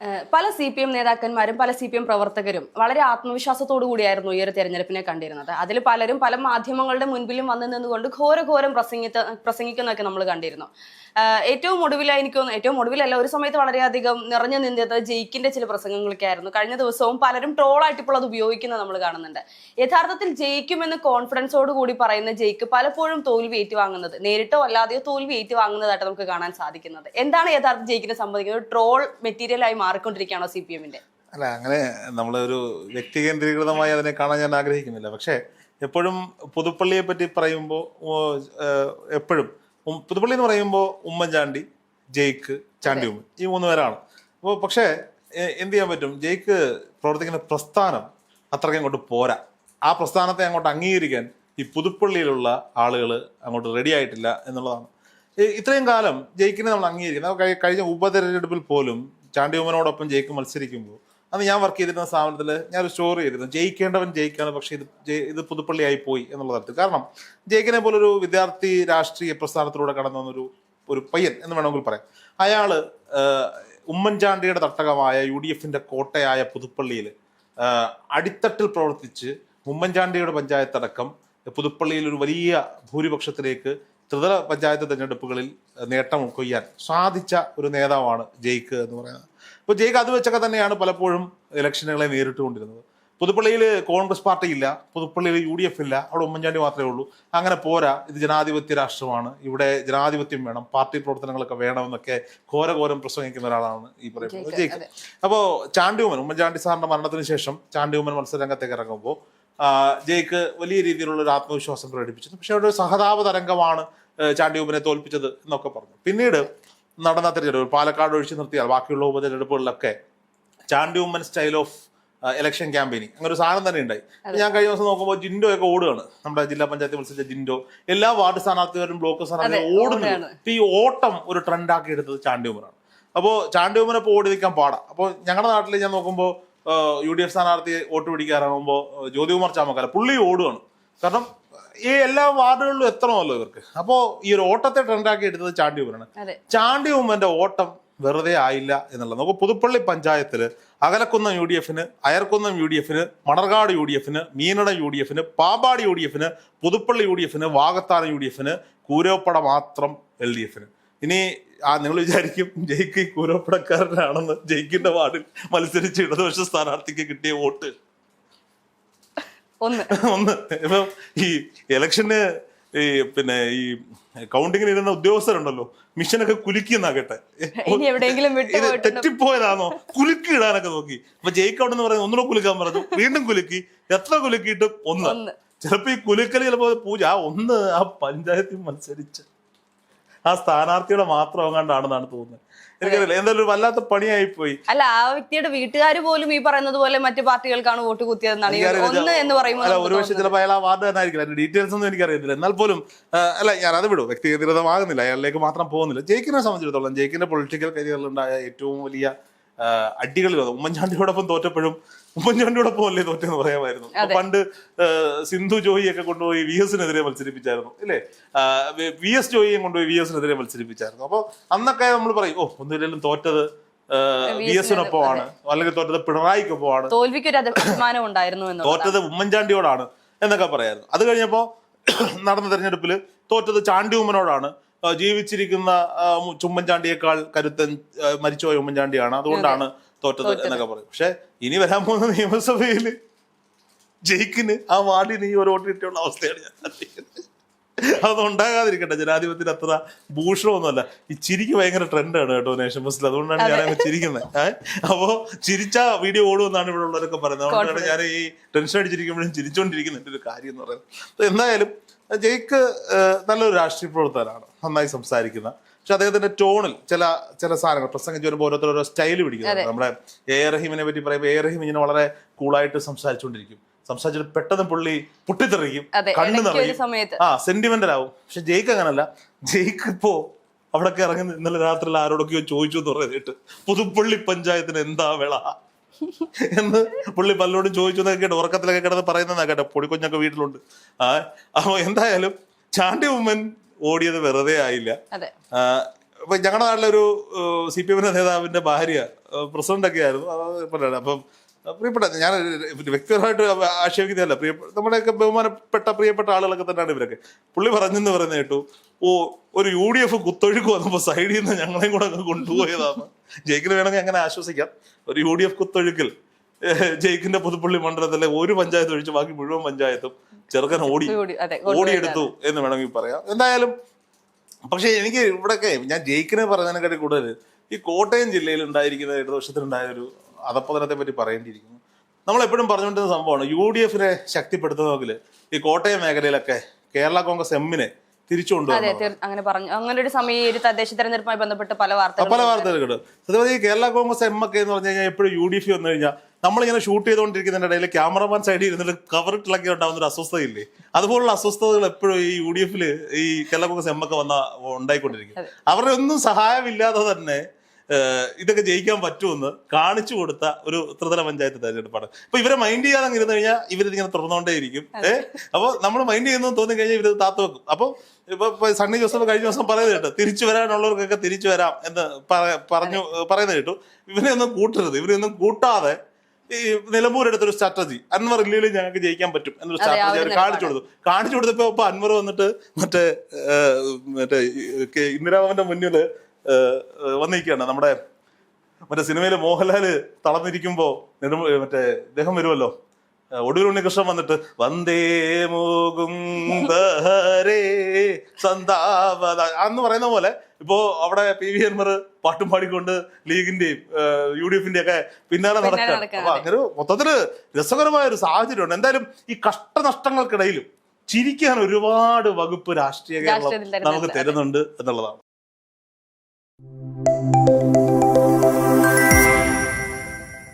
uh, പല C P M നേതാക്കന്മാരും പല സി പി എം പ്രവർത്തകരും വളരെ ആത്മവിശ്വാസത്തോടു കൂടിയായിരുന്നു ഈ ഒരു തെരഞ്ഞെടുപ്പിനെ കണ്ടിരുന്നത്. അതിൽ പലരും പല മാധ്യമങ്ങളുടെ മുൻപിലും വന്നു നിന്നുകൊണ്ട് ഘോരഘോരം പ്രസംഗിത്ത പ്രസംഗിക്കുന്നൊക്കെ നമ്മൾ കണ്ടിരുന്നു. ഏറ്റവും ഒടുവിലായി എനിക്ക് ഏറ്റവും ഒടുവിലല്ല ഒരു സമയത്ത് വളരെയധികം നിറഞ്ഞു നിന്നത് ജയിക്കിന്റെ ചില പ്രസംഗങ്ങളൊക്കെ ആയിരുന്നു. കഴിഞ്ഞ ദിവസവും പലരും ട്രോളായിട്ട് ഇപ്പോൾ അത് ഉപയോഗിക്കുന്നത് നമ്മൾ കാണുന്നുണ്ട്. യഥാർത്ഥത്തിൽ ജയിക്കുമെന്ന് കോൺഫിഡൻസോട് കൂടി പറയുന്ന ജയിക്ക് പലപ്പോഴും തോൽവി ഏറ്റുവാങ്ങുന്നത് നേരിട്ടോ അല്ലാതെയോ തോൽവി ഏറ്റുവാങ്ങുന്നതായിട്ട് നമുക്ക് കാണാൻ സാധിക്കുന്നത്. എന്താണ് യഥാർത്ഥ ജയിക്കിനെ സംബന്ധിക്കുന്നത്? ട്രോൾ മെറ്റീരിയലായി മാറിക്കൊണ്ടിരിക്കുകയാണോ സി പി എമ്മിന്റെ? അല്ല അങ്ങനെ നമ്മളൊരു വ്യക്തി കേന്ദ്രീകൃതമായി അതിനെ കാണാൻ ഞാൻ ആഗ്രഹിക്കുന്നില്ല. പക്ഷേ എപ്പോഴും പുതുപ്പള്ളിയെ പറ്റി പറയുമ്പോൾ എപ്പോഴും പുതുപ്പള്ളി എന്ന് പറയുമ്പോൾ ഉമ്മൻചാണ്ടി ജയ്ക്ക് ചാണ്ടി ഉമ്മൻ ഈ മൂന്ന് പേരാണ്. അപ്പോൾ പക്ഷേ എന്ത് ചെയ്യാൻ പറ്റും? ജയ്ക്ക് പ്രവർത്തിക്കുന്ന പ്രസ്ഥാനം അത്രയ്ക്ക് അങ്ങോട്ട് പോരാ. ആ പ്രസ്ഥാനത്തെ അങ്ങോട്ട് അംഗീകരിക്കാൻ ഈ പുതുപ്പള്ളിയിലുള്ള ആളുകൾ അങ്ങോട്ട് റെഡി ആയിട്ടില്ല എന്നുള്ളതാണ്. ഇത്രയും കാലം ജയിക്കിനെ നമ്മൾ അംഗീകരിക്കുന്നത് കഴിഞ്ഞ ഉപതെരഞ്ഞെടുപ്പിൽ പോലും ചാണ്ടി ഉമ്മനോടൊപ്പം ജയിക്ക് മത്സരിക്കുമ്പോൾ. അന്ന് ഞാൻ വർക്ക് ചെയ്തിരുന്ന സ്ഥാപനത്തിൽ ഞാനൊരു സ്റ്റോറി ചെയ്തിരുന്നു. ജയിക്കേണ്ടവൻ ജയിക്കാണ് പക്ഷേ ഇത് ഇത് പുതുപ്പള്ളിയായി പോയി എന്നുള്ള തരത്തിൽ. കാരണം ജയിക്കിനെ പോലൊരു വിദ്യാർത്ഥി രാഷ്ട്രീയ പ്രസ്ഥാനത്തിലൂടെ കടന്നു വന്നൊരു ഒരു പയ്യൻ എന്ന് വേണമെങ്കിൽ പറയാം. അയാൾ ഉമ്മൻചാണ്ടിയുടെ തട്ടകമായ യു ഡി എഫിന്റെ കോട്ടയായ പുതുപ്പള്ളിയിൽ അടിത്തട്ടിൽ പ്രവർത്തിച്ച് ഉമ്മൻചാണ്ടിയുടെ പഞ്ചായത്ത് അടക്കം പുതുപ്പള്ളിയിൽ ഒരു വലിയ ഭൂരിപക്ഷത്തിലേക്ക് ത്രിതല പഞ്ചായത്ത് തെരഞ്ഞെടുപ്പുകളിൽ നേട്ടം കൊയ്യാൻ സാധിച്ച ഒരു നേതാവാണ് ജയ്ക്ക് എന്ന് പറയുന്നത്. അപ്പോൾ ജയ്ക്ക് അത് വെച്ചൊക്കെ തന്നെയാണ് പലപ്പോഴും ഇലക്ഷനുകളെ നേരിട്ടുകൊണ്ടിരുന്നത്. പുതുപ്പള്ളിയിൽ കോൺഗ്രസ് പാർട്ടി ഇല്ല പുതുപ്പള്ളിയിൽ യു ഡി എഫ് ഇല്ല അവിടെ ഉമ്മൻചാണ്ടി മാത്രമേ ഉള്ളൂ. അങ്ങനെ പോരാ ഇത് ജനാധിപത്യ രാഷ്ട്രമാണ് ഇവിടെ ജനാധിപത്യം വേണം പാർട്ടി പ്രവർത്തനങ്ങളൊക്കെ വേണമെന്നൊക്കെ ഘോരഘോരം പ്രസംഗിക്കുന്ന ഒരാളാണ് ഈ പറയുന്നത് ജയിക്ക്, അപ്പോൾ ചാണ്ടിയുമൻ ഉമ്മൻചാണ്ടി സാറിന്റെ മരണത്തിന് ശേഷം ചാണ്ടിയുമൻ മത്സരരംഗത്തേക്ക് ഇറങ്ങുമ്പോൾ ജയിക്ക് വലിയ രീതിയിലുള്ള ഒരു ആത്മവിശ്വാസം പ്രകടിപ്പിച്ചത് പക്ഷെ അവിടെ ഒരു സഹതാപ തരംഗമാണ് ചാണ്ടിയൂപ്പിനെ തോൽപ്പിച്ചത് എന്നൊക്കെ പറഞ്ഞു. പിന്നീട് നടന്ന തെരഞ്ഞെടുപ്പ് പാലക്കാട് ഒഴിച്ചു നിർത്തിയാൽ ബാക്കിയുള്ള ഉപതെരഞ്ഞെടുപ്പുകളിലൊക്കെ Chandy Oommen style of election campaigning അങ്ങനെ ഒരു സാധനം തന്നെ ഉണ്ടായി. ഞാൻ കഴിഞ്ഞ ദിവസം നോക്കുമ്പോൾ ജിൻഡോ ഒക്കെ ഓടുകയാണ്. നമ്മുടെ ജില്ലാ പഞ്ചായത്ത് മത്സരിച്ച ജിൻഡോ. എല്ലാ വാർഡ് സ്ഥാനാർത്ഥികളും ബ്ലോക്ക് സ്ഥാനാർത്ഥികളും ഓടുന്നു ഇപ്പൊ ഈ ഓട്ടം ഒരു ട്രെൻഡാക്കി എടുത്തത് ചാണ്ടിയൂമറാണ് അപ്പോൾ ചാണ്ടിയൂമനെ ഇപ്പോൾ ഓടി നിൽക്കാൻ പാടാം. അപ്പോൾ ഞങ്ങളുടെ നാട്ടിൽ ഞാൻ നോക്കുമ്പോൾ യു ഡി എഫ് സ്ഥാനാർത്ഥി വോട്ട് പിടിക്കാറാകുമ്പോൾ ജ്യോതികുമാർ ചാമക്കാല പുള്ളി ഓടുകയാണ് കാരണം ഈ എല്ലാ വാർഡുകളിലും എത്തണമല്ലോ ഇവർക്ക്? അപ്പോൾ ഈ ഒരു ഓട്ടത്തെ ട്രെൻഡാക്കി എടുത്തത് ചാണ്ടി ഉമ്മനാണ്. ചാണ്ടി ഉമ്മന്റെ ഓട്ടം വെറുതെ ആയില്ല എന്നുള്ളത് നമുക്ക് പുതുപ്പള്ളി പഞ്ചായത്തിൽ അകലക്കുന്നം യു ഡി എഫിന് അയർക്കുന്നം യു ഡി എഫിന് മണർകാട് യു ഡി എഫിന് മീനട യു ഡി എഫിന് പാമ്പാടി യു ഡി എഫിന് പുതുപ്പള്ളി യു ഡി എഫിന് വാകത്താനം യു ഡി എഫിന് കൂരോപ്പട മാത്രം എൽ ഡി എഫിന്. ഇനി ആ നിങ്ങൾ വിചാരിക്കും ജയിക്ക് കൂരപ്പടക്കാരനാണെന്ന് ജയിക്കിന്റെ വാർഡിൽ മത്സരിച്ച് ഇടതുപക്ഷ സ്ഥാനാർത്ഥിക്ക് കിട്ടിയ വോട്ട്. ഒന്ന്. ഒന്ന്. ഇപ്പം ഈ ഇലക്ഷന് ഈ പിന്നെ ഈ കൗണ്ടിങ്ങിന് ഇരുന്ന ഉദ്യോഗസ്ഥരുണ്ടല്ലോ മിഷനൊക്കെ കുലുക്കിയെന്നാകട്ടെ തെറ്റിപ്പോയതാണോ? കുലുക്കി ഇടാനൊക്കെ നോക്കി. അപ്പൊ ജയിക്കൗണ്ട് എന്ന് പറയുന്നത് ഒന്നുകൂടെ കുലുക്കാൻ പറഞ്ഞു വീണ്ടും കുലുക്കി. എത്ര കുലുക്കിയിട്ടും ഒന്ന്. ഒന്ന്. ചിലപ്പോ ഈ കുലുക്കൽ ചിലപ്പോ പൂജ. ആ ഒന്ന് ആ പഞ്ചായത്തിൽ മത്സരിച്ച്. ആ സ്ഥാനാർത്ഥിയുടെ മാത്രം അങ്ങാണ്ടാണെന്നാണ് തോന്നുന്നത്. എനിക്കറിയില്ല എന്തായാലും ഒരു വല്ലാത്ത പണിയായി പോയി അല്ല ആ വ്യക്തിയുടെ വീട്ടുകാർ പോലും ഈ പറയുന്നത് പോലെ മറ്റു പാർട്ടികൾക്കാണ് വോട്ട് കുത്തിയതെന്നാണ്. ഒന്ന് എന്ന് പറയുമ്പോൾ അല്ല ഒരു പക്ഷേ ചിലപ്പോൾ അയാൾ ആ വാർഡ് തന്നെ ആയിരിക്കില്ല അതിന്റെ ഡീറ്റെയിൽസ് ഒന്നും എനിക്കറിയത്തില്ല. എന്നാൽ പോലും അല്ല ഞാൻ അത് വിടും. വ്യക്തിഗതമാകുന്നില്ല അയാളിലേക്ക് മാത്രം പോകുന്നില്ല. ജയിക്കിനെ സംബന്ധിച്ചിടത്തോളം ജയിക്കിന്റെ പൊളിറ്റിക്കൽ കരിയറിലുണ്ടായ ഏറ്റവും വലിയ അടികളിൽ ഉമ്മൻചാണ്ടിയോടൊപ്പം തോറ്റപ്പോഴും ഉമ്മൻചാണ്ടിയോടൊപ്പം അല്ലേ തോറ്റെന്ന് പറയാമായിരുന്നു. പണ്ട് സിന്ധു ജോയിയൊക്കെ കൊണ്ടുപോയി വി എസിനെതിരെ മത്സരിപ്പിച്ചായിരുന്നു ഇല്ലേ വി എസ് ജോയിയെ കൊണ്ടുപോയി വി എസിനെതിരെ മത്സരിപ്പിച്ചായിരുന്നു. അപ്പോൾ അന്നൊക്കെ നമ്മൾ പറയും ഓ ഒന്നുമില്ലെങ്കിലും തോറ്റത് വി എസിനൊപ്പമാണ് അല്ലെങ്കിൽ തോറ്റത് പിണറായിക്കൊപ്പമാണ്. തോറ്റത് ഉമ്മൻചാണ്ടിയോടാണ് എന്നൊക്കെ പറയായിരുന്നു. അത് കഴിഞ്ഞപ്പോ നടന്ന തെരഞ്ഞെടുപ്പിൽ തോറ്റത് ചാണ്ടി ഉമ്മനോടാണ് ജീവിച്ചിരിക്കുന്ന ചുമ്മൻചാണ്ടിയേക്കാൾ ഉമ്മൻചാണ്ടിയേക്കാൾ കരുത്തൻ മരിച്ചുപോയ ഉമ്മൻചാണ്ടിയാണ് അതുകൊണ്ടാണ് തോറ്റത് എന്നൊക്കെ പറയും പക്ഷെ ഇനി വരാൻ പോകുന്ന നിയമസഭയിൽ ജയിക്കിന് ആ വാർഡിന് ഈ ഒരു വോട്ട് കിട്ടിയുള്ള അവസ്ഥയാണ് ഞാൻ അത് അതൊന്നും ഉണ്ടാകാതിരിക്കട്ടെ. ജനാധിപത്യത്തിന് അത്ര ഭൂഷണമൊന്നുമല്ല. ഈ ചിരിക്ക് ഭയങ്കര ട്രെൻഡാണ് കേട്ടോ നേഷൻ ബസ്സിൽ അതുകൊണ്ടാണ് ഞാൻ അങ്ങ് ചിരിക്കുന്നത് ഏഹ് അപ്പോ ചിരിച്ച വീഡിയോ ഓടുമെന്നാണ് ഇവിടെ ഉള്ളവരൊക്കെ പറയുന്നത്. അതുകൊണ്ടാണ് ഞാൻ ഈ ടെൻഷൻ അടിച്ചിരിക്കുമ്പോഴും ചിരിച്ചുകൊണ്ടിരിക്കുന്ന ഒരു കാര്യം എന്ന് പറയുന്നത്. എന്തായാലും ജയിക്ക് നല്ലൊരു രാഷ്ട്രീയ പ്രവർത്തകനാണ്. നന്നായി സംസാരിക്കുന്ന. പക്ഷെ അദ്ദേഹത്തിന്റെ ടോണിൽ ചില ചില സാധനങ്ങൾ പ്രസംഗം വരുമ്പോൾ ഓരോരുത്തർ ഓരോ സ്റ്റൈൽ പിടിക്കുന്നുണ്ട്. നമ്മുടെ എ റഹീമിനെ പറ്റി പറയുമ്പോൾ എ റഹീം ഇങ്ങനെ വളരെ കൂളായിട്ട് സംസാരിച്ചുകൊണ്ടിരിക്കും. സംസാരിച്ചിട്ട് പെട്ടെന്ന് പുള്ളി പൊട്ടിത്തെറിക്കും അതെ കണ്ണു നിറയും. ആ സെന്റിമെന്റൽ ആവും. പക്ഷെ ജയ്ക്ക് അങ്ങനല്ല. ജയ്ക്ക് ഇപ്പോ അവിടൊക്കെ ഇറങ്ങി ഇന്നലെ രാത്രി ആരോടൊക്കെയോ ചോദിച്ചു എന്ന് പറയുന്നിട്ട് പുതുപ്പള്ളി പഞ്ചായത്തിന് എന്താ വിള? എന്ന് പുള്ളി പലരോടും ചോദിച്ചു എന്നൊക്കെ കേട്ടോ ഉറക്കത്തിലൊക്കെ കിടന്ന് പറയുന്നതാ കേട്ടോ. പൊടിക്കുഞ്ഞൊക്കെ വീട്ടിലുണ്ട്. ആ അപ്പൊ എന്തായാലും ചാണ്ടി ഉമ്മൻ ഓടിയത് വെറുതെ ആയില്ല. ഇപ്പൊ ഞങ്ങളുടെ നാട്ടിലൊരു സി പി എമ്മിന്റെ നേതാവിന്റെ ഭാര്യ പ്രസിഡന്റ് ഒക്കെ ആയിരുന്നു. അപ്പം പ്രിയപ്പെട്ട ഞാൻ വ്യക്തിപരമായിട്ട് ആക്ഷേപിക്കുന്നതല്ല. പ്രിയ നമ്മുടെയൊക്കെ ബഹുമാനപ്പെട്ട പ്രിയപ്പെട്ട ആളുകളൊക്കെ തന്നെയാണ് ഇവരൊക്കെ. പുള്ളി പറഞ്ഞെന്ന് പറയുന്ന കേട്ടു ഓ ഒരു യു ഡി എഫ് കുത്തൊഴുക്ക് വന്നപ്പോൾ സൈഡിൽ നിന്ന് ഞങ്ങളെയും കൂടെ അങ്ങ് കൊണ്ടുപോയതാണ്. ജയിക്കിന് വേണമെങ്കിൽ അങ്ങനെ ആശ്വസിക്കാം. ഒരു യു ഡി എഫ് കുത്തൊഴുക്കിൽ ജയിക്കിന്റെ പുതുപ്പള്ളി മണ്ഡലത്തിലെ ഒരു പഞ്ചായത്ത് ഒഴിച്ച് ബാക്കി മുഴുവൻ പഞ്ചായത്തും ചെറുക്കൻ ഓടി ഓടിയെടുത്തു എന്ന് വേണമെങ്കിൽ പറയാം. എന്തായാലും പക്ഷെ എനിക്ക് ഇവിടെയൊക്കെ ഞാൻ ജയിക്കിനെ പറഞ്ഞതിനെക്കാട്ടി കൂടുതൽ ഈ കോട്ടയം ജില്ലയിൽ ഉണ്ടായിരിക്കുന്ന ഇടതുപക്ഷത്തിനുണ്ടായ ഒരു അധപ്പതനത്തെ പറ്റി പറയേണ്ടിയിരിക്കുന്നു. നമ്മൾ എപ്പോഴും പറഞ്ഞുകൊണ്ടിരുന്ന സംഭവമാണ് യു ഡി എഫിനെ ശക്തിപ്പെടുത്തുന്നതെങ്കിൽ ഈ കോട്ടയം മേഖലയിലൊക്കെ കേരള കോൺഗ്രസ് എമ്മിനെ അതെ അങ്ങനെ പറഞ്ഞു. അങ്ങനെ ഒരു സമയം ഈ ഒരു തദ്ദേശ തെരഞ്ഞെടുപ്പുമായി ബന്ധപ്പെട്ട് പല പല വാർത്തകൾ അതുപോലെ ഈ കേരള കോൺഗ്രസ് എം ഒക്കെ എന്ന് പറഞ്ഞു കഴിഞ്ഞാൽ എപ്പോഴും യു ഡി എഫ് വന്നു കഴിഞ്ഞാൽ നമ്മളിങ്ങനെ ഷൂട്ട് ചെയ്തുകൊണ്ടിരിക്കുന്നതിന്റെ ഇടയിൽ ക്യാമറമാൻ സൈഡിൽ ഇരുന്നിട്ട് കവർ ഇട്ടിളക്കി ഉണ്ടാവുന്ന ഒരു അസ്വസ്ഥതയില്ലേ? അതുപോലുള്ള അസ്വസ്ഥതകൾ എപ്പോഴും ഈ യു ഡി എഫിൽ ഈ കേരള കോൺഗ്രസ് എം ഒക്കെ വന്ന ഉണ്ടായിക്കൊണ്ടിരിക്കും. അവരുടെ ഒന്നും സഹായമില്ലാതെ തന്നെ ഇതൊക്കെ ജയിക്കാൻ പറ്റുമെന്ന് കാണിച്ചു കൊടുത്ത ഒരു ത്രിതല പഞ്ചായത്ത് തെരഞ്ഞെടുപ്പാണ്. അപ്പൊ ഇവരെ മൈൻഡ് ചെയ്യാതെ ഇരുന്ന് കഴിഞ്ഞാൽ ഇവരിങ്ങനെ തുറന്നുകൊണ്ടേയിരിക്കും ഏഹ് അപ്പോൾ നമ്മൾ മൈൻഡ് ചെയ്യുന്നു തോന്നി കഴിഞ്ഞാൽ ഇവർ താത്തു വെക്കും. അപ്പോൾ ഇപ്പൊ സണ്ണി ജോസഫ് കഴിഞ്ഞ ദിവസം പറയുന്നത് കേട്ടോ തിരിച്ചു വരാനുള്ളവർക്കൊക്കെ തിരിച്ചു വരാം എന്ന് പറഞ്ഞു പറയുന്നത് കേട്ടു. ഇവരെ ഒന്നും കൂട്ടരുത്. ഇവരെ ഒന്നും കൂട്ടാതെ ഈ നിലമ്പൂർ എടുത്തൊരു സ്ട്രാറ്റജി അൻവർ ഇല്ലെങ്കിൽ ഞങ്ങൾക്ക് ജയിക്കാൻ പറ്റും എന്നൊരു സ്ട്രാറ്റജി അവർ കാണിച്ചു കൊടുത്തു. കാണിച്ചു കൊടുത്തപ്പോ ഇപ്പൊ അൻവർ വന്നിട്ട് മറ്റേ മറ്റേ ഇന്ദിരാഭവന്റെ മുന്നിൽ വന്നിരിക്കുകയാണ്. നമ്മുടെ മറ്റേ സിനിമയിൽ മോഹൻലാൽ തളർന്നിരിക്കുമ്പോ നെടുമ മറ്റേ ഇദ്ദേഹം വരുമല്ലോ? ഒടുവിൽ ഉണ്ണികൃഷ്ണൻ വന്നിട്ട് വന്ദേ മുകുന്ദരേ സന്താവത അന്ന് പറയുന്ന പോലെ ഇപ്പോ അവിടെ പി വി എൻമർ പാട്ടും പാടിക്കൊണ്ട് ലീഗിന്റെയും യു ഡി എഫിന്റെ ഒക്കെ പിന്നാലെ നടക്കുകയാണ് നടക്കുകയാണ്, അപ്പൊ അങ്ങനെ മൊത്തത്തിൽ രസകരമായ ഒരു സാഹചര്യമുണ്ട്. എന്തായാലും ഈ കഷ്ടനഷ്ടങ്ങൾക്കിടയിലും ചിരിക്കാൻ ഒരുപാട് വകുപ്പ് രാഷ്ട്രീയ കേരളം നമുക്ക് തരുന്നുണ്ട് എന്നുള്ളതാണ്. Música